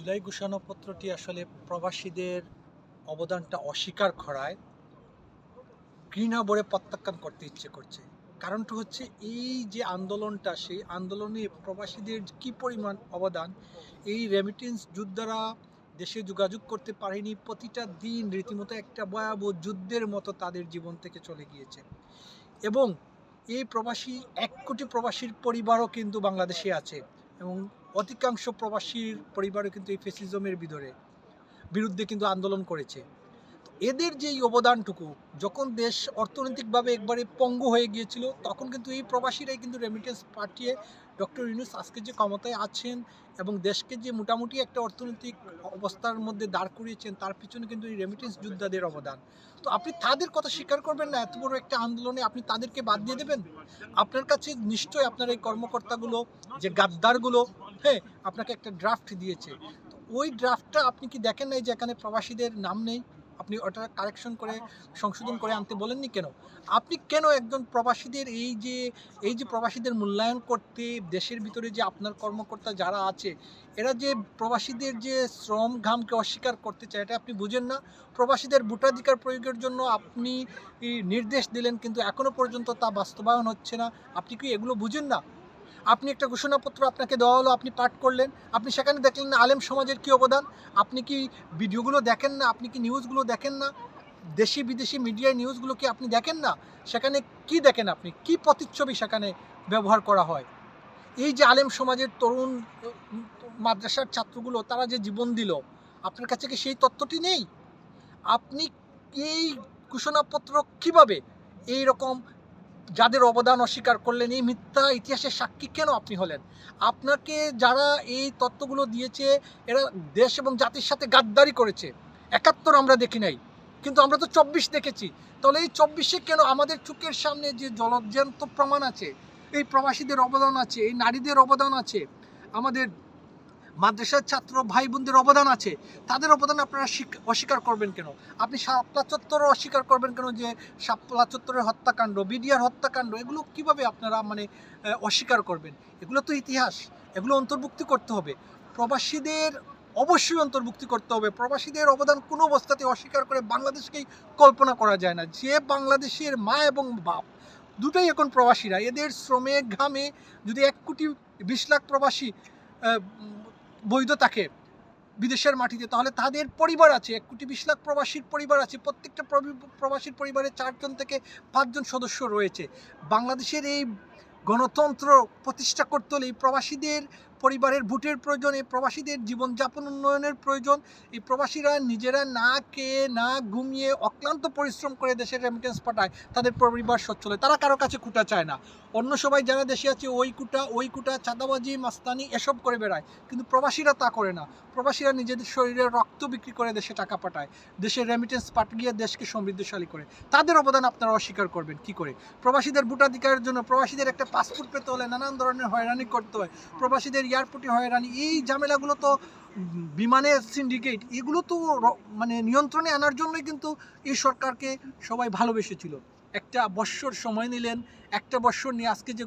জুলাই ঘোষণাপত্রটি আসলে প্রবাসীদের অবদানটা অস্বীকার করায়। ঘৃণা ভরে প্রত্যাখ্যান করতে ইচ্ছে করছে। কারণটা হচ্ছে এই যে আন্দোলনটা, সেই আন্দোলনে প্রবাসীদের কি পরিমাণ অবদান, এই রেমিটেন্স যোদ্ধারা দেশে যোগাযোগ করতে পারেনি প্রতিটা দিন রীতিমতো একটা ভয়াবহ যুদ্ধের মতো তাদের জীবন থেকে চলে গিয়েছে। এবং এই প্রবাসী, এক কোটি প্রবাসীর পরিবারও কিন্তু বাংলাদেশে আছে। এবং অধিকাংশ প্রবাসীর পরিবারও কিন্তু এই ফেসিজমের ভিতরে বিরুদ্ধে কিন্তু আন্দোলন করেছে। এদের যে অবদানটুকু, যখন দেশ অর্থনৈতিকভাবে একবারে পঙ্গু হয়ে গিয়েছিল, তখন কিন্তু এই প্রবাসীরাই কিন্তু রেমিটেন্স পাঠিয়ে ডক্টর ইউনুস আজকে যে ক্ষমতায় আছেন এবং দেশকে যে মোটামুটি একটা অর্থনৈতিক অবস্থার মধ্যে দাঁড় করিয়েছেন, তার পিছনে কিন্তু এই রেমিটেন্স যোদ্ধাদের অবদান। তো আপনি তাদের কথা স্বীকার করবেন না? এত বড় একটা আন্দোলনে আপনি তাদেরকে বাদ দিয়ে দেবেন? আপনার কাছে নিশ্চয়ই আপনার এই কর্মকর্তাগুলো, যে গাদ্দারগুলো হ্যাঁ আপনাকে একটা ড্রাফট দিয়েছে। ওই ড্রাফটটা আপনি কি দেখেন নাই যে এখানে প্রবাসীদের নাম নেই? আপনি ওটা কারেকশন করে সংশোধন করে আনতে বলেননি কেন? আপনি কেন একজন প্রবাসীদের এই যে এই যে প্রবাসীদের মূল্যায়ন করতে, দেশের ভিতরে যে আপনার কর্মকর্তা যারা আছে, এরা যে প্রবাসীদের যে শ্রম ঘামকে অস্বীকার করতে চায়, এটা আপনি বুঝেন না। প্রবাসীদের ভোটাধিকার প্রয়োগের জন্য আপনি নির্দেশ দিলেন, কিন্তু এখনও পর্যন্ত তা বাস্তবায়ন হচ্ছে না। আপনি কি এগুলো বুঝেন না? আপনি একটা ঘোষণাপত্র আপনাকে দেওয়া হলো, আপনি পাঠ করলেন, আপনি সেখানে দেখলেন না আলেম সমাজের কি অবদান, আপনি কি ভিডিওগুলো দেখেন না, আপনি কি নিউজগুলো দেখেন না, দেশি বিদেশি মিডিয়ায় নিউজগুলো কি আপনি দেখেন না, সেখানে কি দেখেন আপনি, কি প্রতিচ্ছবি সেখানে ব্যবহার করা হয়? এই যে আলেম সমাজের তরুণ মাদ্রাসার ছাত্রগুলো, তারা যে জীবন দিল, আপনার কাছে কি সেই তথ্যটি নেই? আপনি এই ঘোষণাপত্র কীভাবে এই রকম যাদের অবদান অস্বীকার করলেন এই মিথ্যা ইতিহাসের সাক্ষী কেন আপনি হলেন? আপনাকে যারা এই তত্ত্বগুলো দিয়েছে, এরা দেশ এবং জাতির সাথে গাদ্দারি করেছে। একাত্তর আমরা দেখি নাই, কিন্তু আমরা তো চব্বিশ দেখেছি। তাহলে এই চব্বিশে কেন আমাদের চোখের সামনে যে জলজ্যান্ত প্রমাণ আছে, এই প্রবাসীদের অবদান আছে, এই নারীদের অবদান আছে, আমাদের মাদ্রাসার ছাত্র ভাই বোনদের অবদান আছে। তাদের অবদান আপনারা স্বীক- অস্বীকার করবেন কেন? আপনি শাপলা চত্বরও অস্বীকার করবেন কেন যে শাপলা চত্বরের হত্যাকাণ্ড, বিডিআর হত্যাকাণ্ড, এগুলো কীভাবে আপনারা মানে অস্বীকার করবেন? এগুলো তো ইতিহাস। এগুলো অন্তর্ভুক্তি করতে হবে। প্রবাসীদের অবশ্যই অন্তর্ভুক্তি করতে হবে। প্রবাসীদের অবদান কোনো অবস্থাতে অস্বীকার করে বাংলাদেশকেই কল্পনা করা যায় না। যে বাংলাদেশের মা এবং বাপ, দুটোই এখন প্রবাসীরা। এদের শ্রমে, ঘামে যদি এক কোটি বিশ লাখ প্রবাসী বৈধ থাকে বিদেশের মাটিতে, তাহলে তাদের পরিবার আছে, এক কোটি বিশ লাখ প্রবাসীর পরিবার আছে, প্রত্যেকটা প্রবাসীর পরিবারে চারজন থেকে পাঁচজন সদস্য রয়েছে। বাংলাদেশের এই গণতন্ত্র প্রতিষ্ঠা করতে হলে এই প্রবাসীদের পরিবারের ভোটের প্রয়োজন, এই প্রবাসীদের জীবনযাপন উন্নয়নের প্রয়োজন, এই প্রবাসীরা নিজেরা না খেয়ে, না ঘুমিয়ে অক্লান্ত পরিশ্রম করে দেশের রেমিটেন্স পাঠায়, তাদের পরিবার সচ্ছলে তারা কারও কাছে কুটা চায় না। অন্য সবাই যারা দেশে আছে, ওই কুটা ওই কুটা চাঁদাবাজি, মাস্তানি এসব করে বেড়ায়। কিন্তু প্রবাসীরা তা করে না। প্রবাসীরা নিজেদের শরীরে রক্ত বিক্রি করে দেশে টাকা পাঠায়। দেশের রেমিটেন্স পাঠিয়ে দেশকে সমৃদ্ধশালী করে। তাদের অবদান আপনারা অস্বীকার করবেন। কি করে? প্রবাসীদের ভোটাধিকারের জন্য প্রবাসীদের একটা পাসপোর্ট পেতে হলে নানান ধরনের হয়রানি করতে হয়। প্রবাসীদের এয়ারপোর্টে হয়রানি এই ঝামেলাগুলো তো বিমানের সিন্ডিকেট এগুলো তো মানে নিয়ন্ত্রণে আনার জন্যই কিন্তু এই সরকারকে সবাই ভালোবেসেছিল। একটা বৎসর সময় নিলেন, একটা বৎসর নিয়ে আজকে যে